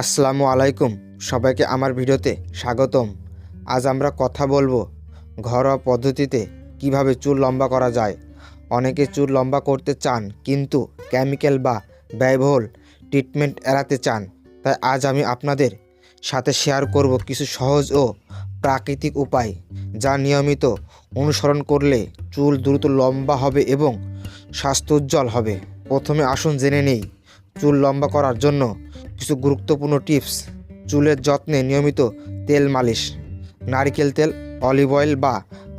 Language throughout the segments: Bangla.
আসসালামু আলাইকুম। সবাইকে আমার ভিডিওতে স্বাগতম। আজ আমরা কথা বলব ঘরোয়া পদ্ধতিতে কীভাবে চুল লম্বা করা যায়। অনেকে চুল লম্বা করতে চান, কিন্তু কেমিক্যাল বা ব্যয়বহুল ট্রিটমেন্ট এড়াতে চান। তাই আজ আমি আপনাদের সাথে শেয়ার করব কিছু সহজ ও প্রাকৃতিক উপায়, যা নিয়মিত অনুসরণ করলে চুল দ্রুত লম্বা হবে এবং স্বাস্থ্যোজ্জ্বল হবে। প্রথমে আসুন জেনে নেই, চুল লম্বা করার জন্য কিছু গুরুত্বপূর্ণ টিপস। চুলের যত্নে নিয়মিত তেল মালিশ। নারকেল তেল, অলিভ অয়েল বা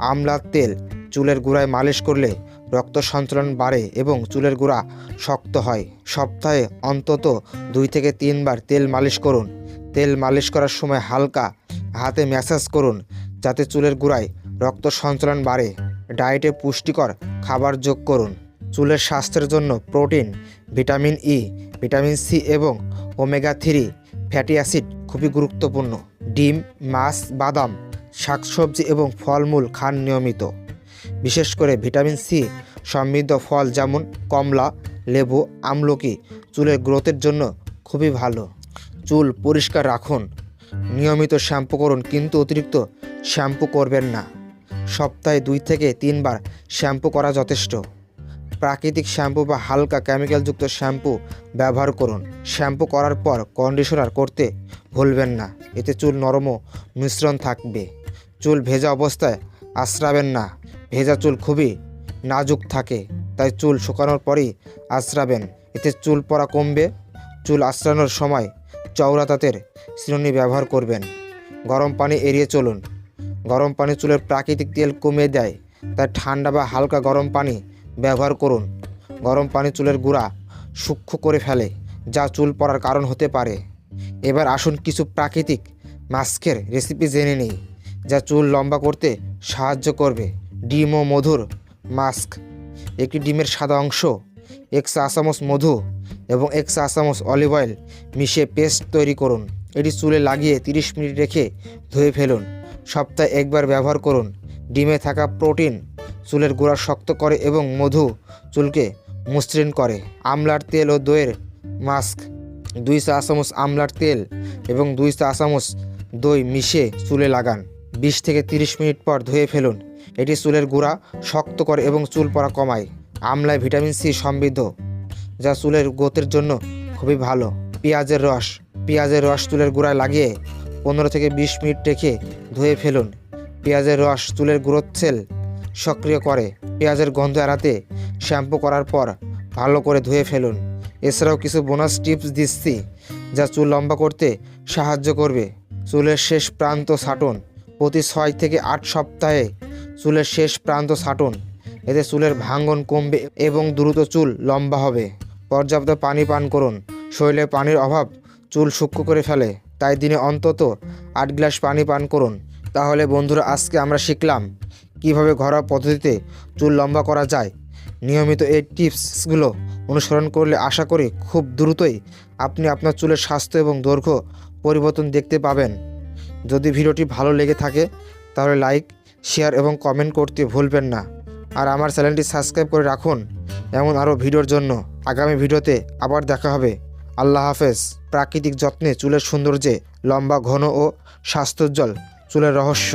আমলার তেল চুলের গোড়ায় মালিশ করলে রক্ত সঞ্চালন বাড়ে এবং চুলের গোড়া শক্ত হয়। সপ্তাহে অন্তত দুই থেকে তিনবার তেল মালিশ করুন। তেল মালিশ করার সময় হালকা হাতে ম্যাসাজ করুন যাতে চুলের গোড়ায় রক্ত সঞ্চালন বাড়ে। ডায়েটে পুষ্টিকর খাবার যোগ করুন। চুলের স্বাস্থ্যের জন্য protein, vitamin E vitamin C এবং ওমেগা থ্রি ফ্যাটি অ্যাসিড খুবই গুরুত্বপূর্ণ। ডিম, মাছ, বাদাম, শাকসবজি এবং ফলমূল খান নিয়মিত। বিশেষ করে ভিটামিন সি সমৃদ্ধ ফল যেমন কমলা, লেবু, আমলকি চুলের গ্রোথের জন্য খুবই ভালো। চুল পরিষ্কার রাখুন। নিয়মিত শ্যাম্পু করুন কিন্তু অতিরিক্ত শ্যাম্পু করবেন না। সপ্তাহে দুই থেকে তিনবার শ্যাম্পু করা যথেষ্ট। প্রাকৃতিক শ্যাম্পু বা হালকা কেমিক্যালযুক্ত শ্যাম্পু ব্যবহার করুন। শ্যাম্পু করার পর কন্ডিশনার করতে ভুলবেন না। এতে চুল নরম মিশ্রণ থাকবে। চুল ভেজা অবস্থায় আশ্রাবেন না। ভেজা চুল খুবই নাজুক থাকে, তাই চুল শুকানোর পরেই আশ্রাবেন এতে চুল পড়া কমবে। চুল আশ্রানোর সময় চওড়া তাঁতের শ্রেণি ব্যবহার করবেন। গরম পানি এড়িয়ে চলুন। গরম পানি চুলের প্রাকৃতিক তেল কমিয়ে দেয়, তাই ঠান্ডা বা হালকা গরম পানি ব্যবহার করুন। গরম পানি চুলের গুঁড়া সূক্ষ্ম করে ফেলে, যা চুল পড়ার কারণ হতে পারে। এবার আসুন কিছু প্রাকৃতিক মাস্কের রেসিপি জেনে নিই, যা চুল লম্বা করতে সাহায্য করবে। ডিম ও মধুর মাস্ক, একটি ডিমের সাদা অংশ, এক চা চামচ মধু এবং এক চা চামচ অলিভ অয়েল মিশিয়ে পেস্ট তৈরি করুন। এটি চুলে লাগিয়ে 30 মিনিট রেখে ধুয়ে ফেলুন। সপ্তাহে একবার ব্যবহার করুন। ডিমে থাকা প্রোটিন চুলের গোড়া শক্ত করে এবং মধু চুলকে মসৃণ করে। আমলার তেল ও দইয়ের মাস্ক। দুই চা চামচ আমলার তেল এবং দুই চা চামচ দই মিশিয়ে চুলে লাগান। বিশ থেকে তিরিশ মিনিট পর ধুয়ে ফেলুন। এটি চুলের গোড়া শক্ত করে এবং চুল পড়া কমায়। আমলায় ভিটামিন সি সমৃদ্ধ, যা চুলের গোতের জন্য খুবই ভালো। পেঁয়াজের রস। পেঁয়াজের রস চুলের গোড়ায় লাগিয়ে পনেরো থেকে বিশ মিনিট রেখে ধুয়ে ফেলুন। পেঁয়াজের রস চুলের গ্রোথ সেল সক্রিয় করে। পেঁয়াজের গন্ধ এড়াতে শ্যাম্পু করার পর ভালো করে ধুয়ে ফেলুন। এছাড়াও কিছু বোনাস টিপস দিচ্ছি, যা চুল লম্বা করতে সাহায্য করবে। চুলের শেষ প্রান্ত ছাটুন। প্রতি ছয় থেকে আট সপ্তাহে চুলের শেষ প্রান্ত ছাটুন। এতে চুলের ভাঙ্গন কমবে এবং দ্রুত চুল লম্বা হবে। পর্যাপ্ত পানি পান করুন। শরীরে পানির অভাব চুল সূক্ষ্ম করে ফেলে। তাই দিনে অন্তত আট গ্লাস পানি পান করুন। তাহলে বন্ধুরা, আজকে আমরা শিখলাম কীভাবে ঘরোয়া পদ্ধতিতে চুল লম্বা করা যায়, নিয়মিত এই টিপসগুলো অনুসরণ করলে আশা করি খুব দ্রুতই আপনি আপনার চুলের স্বাস্থ্য এবং দৈর্ঘ্য পরিবর্তন দেখতে পাবেন। যদি ভিডিওটি ভালো লেগে থাকে, তাহলে লাইক, শেয়ার এবং কমেন্ট করতে ভুলবেন না। আর আমার চ্যানেলটি সাবস্ক্রাইব করে রাখুন এমন আরও ভিডিওর জন্য। আগামী ভিডিওতে আবার দেখা হবে। আল্লাহ হাফেজ। প্রাকৃতিক যত্নে চুলের সৌন্দর্যে লম্বা, ঘন ও স্বাস্থ্যোজ্জ্বল চুলের রহস্য।